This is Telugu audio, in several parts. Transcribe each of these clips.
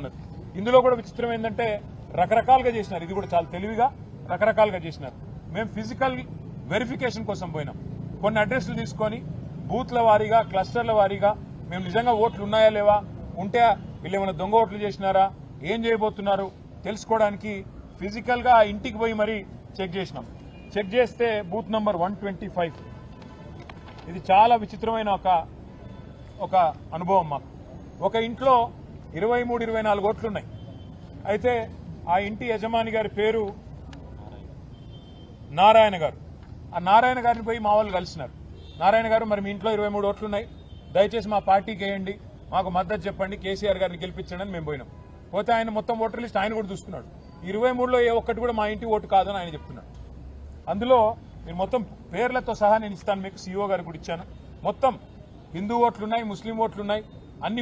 ఉన్నది. ఇందులో కూడా విచిత్రం ఏంటంటే రకరకాలుగా చేసినారు. ఇది కూడా చాలా తెలివిగా రకరకాలుగా చేసినారు. మేము ఫిజికల్ వెరిఫికేషన్ కోసం పోయినాం. కొన్ని అడ్రస్లు తీసుకొని బూత్ల వారీగా క్లస్టర్ల వారీగా మేము నిజంగా ఓట్లు ఉన్నాయా లేవా? ఉంటే వీళ్ళు ఏమైనా దొంగ ఓట్లు చేసినారా? ఏం చేయబోతున్నారు? తెలుసుకోవడానికి ఫిజికల్గా ఆ ఇంటికి పోయి మరి చెక్ చేసినాం. చెక్ చేస్తే బూత్ నంబర్ వన్ ఇది చాలా విచిత్రమైన ఒక ఒక అనుభవం మాకు. ఒక ఇంట్లో ఇరవై మూడు ఇరవై నాలుగు ఓట్లు ఉన్నాయి అయితే ఆ ఇంటి యజమాని గారి పేరు నారాయణ గారు. ఆ నారాయణ గారిని పోయి మా వాళ్ళు కలిసినారు. నారాయణ గారు మరి మీ ఇంట్లో ఇరవై మూడు ఓట్లు ఉన్నాయి దయచేసి మా పార్టీకి వేయండి. మాకు మద్దతు చెప్పండి. కేసీఆర్ గారిని గెలిపించండి అని మేము పోయినాం. పోతే ఆయన మొత్తం ఓటర్ లిస్ట్ ఆయన కూడా చూసుకున్నాడు. ఇరవై మూడులో ఏ ఒక్కటి కూడా మా ఇంటి ఓటు కాదని ఆయన చెప్తున్నాడు అందులో నేను మొత్తం పేర్లతో సహా నేను ఇస్తాను మీకు. సీఓ గారికి కూడా ఇచ్చాను. మొత్తం హిందూ ఓట్లు ఉన్నాయి ముస్లిం ఓట్లు ఉన్నాయి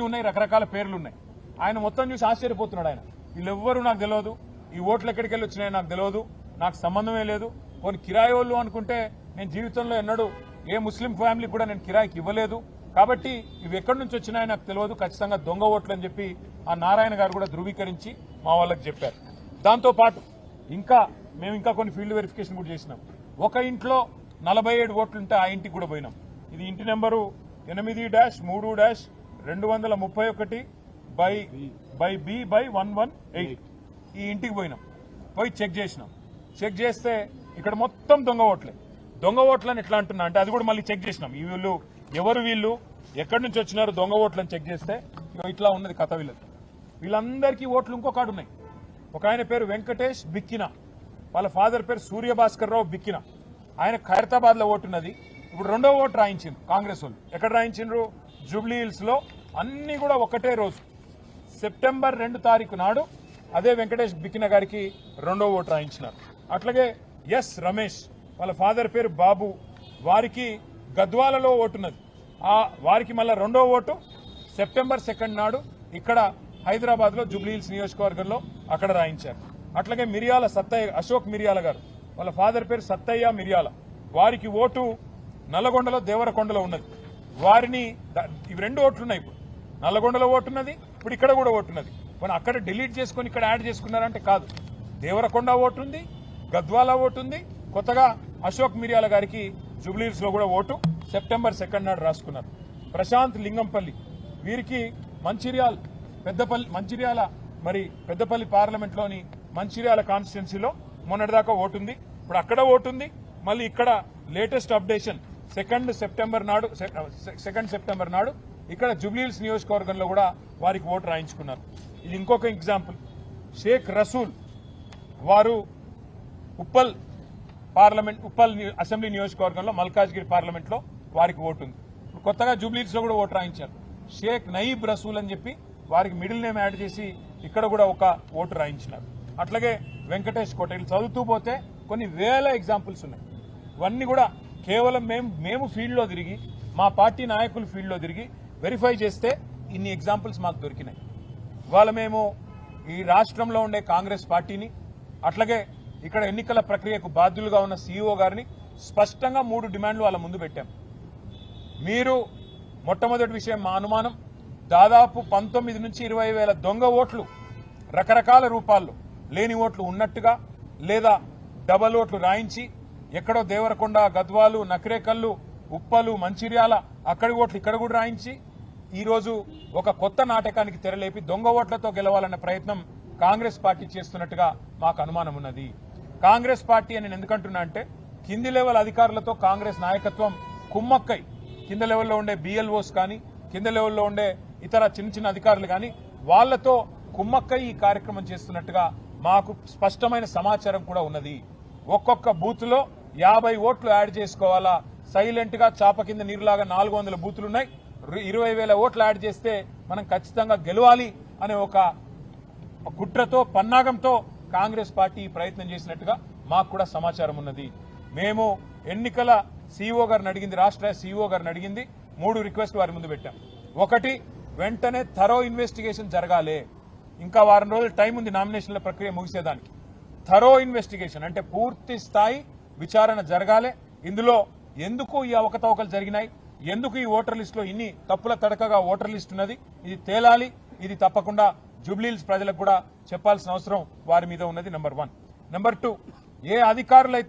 ఉన్నాయి రకరకాల పేర్లు ఉన్నాయి ఆయన మొత్తం చూసి ఆశ్చర్యపోతున్నాడు ఆయన. వీళ్ళెవ్వరూ నాకు తెలియదు ఈ ఓట్లు ఎక్కడికి వెళ్ళి వచ్చినాయో నాకు తెలియదు నాకు సంబంధమే లేదు. కొన్ని కిరాయి వాళ్ళు అనుకుంటే నేను జీవితంలో ఎన్నడూ ఏ ముస్లిం ఫ్యామిలీ కూడా నేను కిరాయికి ఇవ్వలేదు. కాబట్టి ఇవి ఎక్కడి నుంచి వచ్చినాయో నాకు తెలియదు ఖచ్చితంగా దొంగ ఓట్లు అని చెప్పి ఆ నారాయణ గారు కూడా ధృవీకరించి మా వాళ్ళకి చెప్పారు. దాంతోపాటు ఇంకా మేము ఇంకా కొన్ని ఫీల్డ్ వెరిఫికేషన్ కూడా చేసినాం. ఒక ఇంట్లో నలభై ఏడు ఓట్లు ఉంటే ఆ ఇంటికి కూడా పోయినాం. ఇది ఇంటి నెంబరు ఎనిమిది డాష్ మూడు డాష్ రెండు వందల ముప్పై ఒకటి by by B by one one eight. ఈ ఇంటికి పోయినాం. పోయి చెక్ చేసినాం. చెక్ చేస్తే ఇక్కడ మొత్తం దొంగ ఓట్లే. దొంగ ఓట్లని ఎట్లా అంటున్నా అంటే అది కూడా మళ్ళీ చెక్ చేసినాం. ఈ వీళ్ళు ఎవరు వీళ్ళు ఎక్కడి నుంచి వచ్చినారు దొంగ ఓట్లని చెక్ చేస్తే ఇట్లా ఉన్నది కథ వీళ్ళది. వీళ్ళందరికీ ఓట్లు ఇంకొకటి ఉన్నాయి. ఒక ఆయన పేరు వెంకటేష్ బిక్కిన. వాళ్ళ ఫాదర్ పేరు సూర్యభాస్కర్ రావు బిక్కిన. ఆయన ఖైరతాబాద్లో ఓటున్నది ఇప్పుడు రెండో ఓటు రాయించిండ్రు కాంగ్రెస్ వాళ్ళు. ఎక్కడ రాయించిండ్రు? జూబ్లీ హిల్స్లో అన్ని కూడా ఒకటే రోజు. సెప్టెంబర్ రెండు తారీఖు నాడు అదే వెంకటేష్ బిక్కిన గారికి రెండో ఓటు రాయించినారు. అట్లాగే ఎస్ రమేష్ వాళ్ళ ఫాదర్ పేరు బాబు వారికి గద్వాలలో ఓటున్నది. ఆ వారికి మళ్ళా రెండో ఓటు సెప్టెంబర్ సెకండ్ నాడు ఇక్కడ హైదరాబాద్లో జూబ్లీహిల్స్ నియోజకవర్గంలో అక్కడ రాయించారు. అట్లాగే మిరియాల సత్తయ్య అశోక్ మిరియాల గారు వాళ్ళ ఫాదర్ పేరు సత్తయ్య మిరియాల వారికి ఓటు నల్లగొండలో దేవరకొండలో ఉన్నది. వారిని ఇవి రెండు ఓట్లున్నాయి ఇప్పుడు. నల్లగొండలో ఓటున్నది ఇప్పుడు ఇక్కడ కూడా ఓటున్నది కానీ అక్కడ డిలీట్ చేసుకొని ఇక్కడ యాడ్ చేసుకున్నారంటే కాదు. దేవరకొండ ఓటు ఉంది గద్వాల ఓటు ఉంది కొత్తగా అశోక్ మిర్యాల గారికి జూబ్లీస్లో కూడా ఓటు సెప్టెంబర్ సెకండ్ నాడు రాసుకున్నారు. ప్రశాంత్ లింగంపల్లి వీరికి మంచిర్యాల పెద్దపల్లి మంచిర్యాల మరి పెద్దపల్లి పార్లమెంట్లోని మంచిర్యాల కాన్స్టిట్యున్సీలో మొన్నటిదాకా ఓటుంది. ఇప్పుడు అక్కడ ఓటుంది మళ్ళీ ఇక్కడ లేటెస్ట్ అప్డేషన్ సెకండ్ సెప్టెంబర్ నాడు సెకండ్ సెప్టెంబర్ నాడు ఇక్కడ జూబ్లీహిల్స్ నియోజకవర్గంలో కూడా వారికి ఓటు రాయించుకున్నారు. ఇది ఇంకొక ఎగ్జాంపుల్. షేక్ రసూల్ వారు ఉప్పల్ పార్లమెంట్ ఉప్పల్ అసెంబ్లీ నియోజకవర్గంలో మల్కాజ్గిరి పార్లమెంట్లో వారికి ఓటు ఉంది ఇప్పుడు కొత్తగా జూబ్లీస్ కూడా ఓటు రాయించారు. షేక్ నయీబ్ రసూల్ అని చెప్పి వారికి మిడిల్ నేమ్ యాడ్ చేసి ఇక్కడ కూడా ఒక ఓటు రాయించినారు. అట్లాగే వెంకటేష్ కోట చదువుతూ పోతే కొన్ని వేల ఎగ్జాంపుల్స్ ఉన్నాయి. ఇవన్నీ కూడా కేవలం మేము మేము ఫీల్డ్లో తిరిగి మా పార్టీ నాయకులు ఫీల్డ్లో తిరిగి వెరిఫై చేస్తే ఇన్ని ఎగ్జాంపుల్స్ మాకు దొరికినాయి. ఇవాళ మేము ఈ రాష్ట్రంలో ఉండే కాంగ్రెస్ పార్టీని అట్లాగే ఇక్కడ ఎన్నికల ప్రక్రియకు బాధ్యులుగా ఉన్న సీఈఓ గారిని స్పష్టంగా మూడు డిమాండ్లు వాళ్ళ ముందు పెట్టాం. మీరు మొట్టమొదటి విషయం మా అనుమానం దాదాపు పంతొమ్మిది నుంచి ఇరవై వేల దొంగ ఓట్లు రకరకాల రూపాల్లో లేని ఓట్లు ఉన్నట్టుగా లేదా డబల్ ఓట్లు రాయించి ఎక్కడో దేవరకొండ గద్వాలు నకరేకల్లు ఉప్పలు మంచిర్యాల అక్కడి ఓట్లు ఇక్కడ కూడా రాయించి ఈరోజు ఒక కొత్త నాటకానికి తెరలేపి దొంగ ఓట్లతో గెలవాలన్న ప్రయత్నం కాంగ్రెస్ పార్టీ చేస్తున్నట్టుగా మాకు అనుమానం ఉన్నది. కాంగ్రెస్ పార్టీ అని నేను ఎందుకంటున్నా అంటే కింది లెవెల్ అధికారులతో కాంగ్రెస్ నాయకత్వం కుమ్మక్కై. కింద లెవెల్లో ఉండే బిఎల్ఓస్ కానీ కింద లెవెల్లో ఉండే ఇతర చిన్న చిన్న అధికారులు కానీ వాళ్ళతో కుమ్మక్కై ఈ కార్యక్రమం చేస్తున్నట్టుగా మాకు స్పష్టమైన సమాచారం కూడా ఉన్నది. ఒక్కొక్క బూత్లో యాభై ఓట్లు యాడ్ చేసుకోవాలా? సైలెంట్గా చాప కింద నీరులాగా నాలుగు వందల బూతులు ఉన్నాయి ఇరవై వేల ఓట్లు యాడ్ చేస్తే మనం ఖచ్చితంగా గెలవాలి అనే ఒక కుట్రతో పన్నాగంతో కాంగ్రెస్ పార్టీ ఈ ప్రయత్నం చేసినట్టుగా మాకు కూడా సమాచారం ఉన్నది. మేము ఎన్నికల సీఈఓ గారిని అడిగింది రాష్ట్ర సీఈఓ గారిని అడిగింది మూడు రిక్వెస్ట్ వారి ముందు పెట్టాం. ఒకటి వెంటనే థరో ఇన్వెస్టిగేషన్ జరగాలి. ఇంకా వారం రోజులు టైం ఉంది నామినేషన్ల ప్రక్రియ ముగిసేదానికి. థరో ఇన్వెస్టిగేషన్ అంటే పూర్తి స్థాయి విచారణ జరగాలి. ఇందులో ఎందుకు ఈ అవకతవకలు జరిగినాయి? ఎందుకు ఈ ఓటర్ లిస్ట్లో ఇన్ని తప్పుల తడకగా ఓటర్ లిస్ట్ ఉన్నది? ఇది తేలాలి ఇది తప్పకుండా జూబ్లీహిల్స్ ప్రజలకు కూడా చెప్పాల్సిన అవసరం వారి మీద ఉన్నది నెంబర్ వన్. నెంబర్ టూ ఏ అధికారులు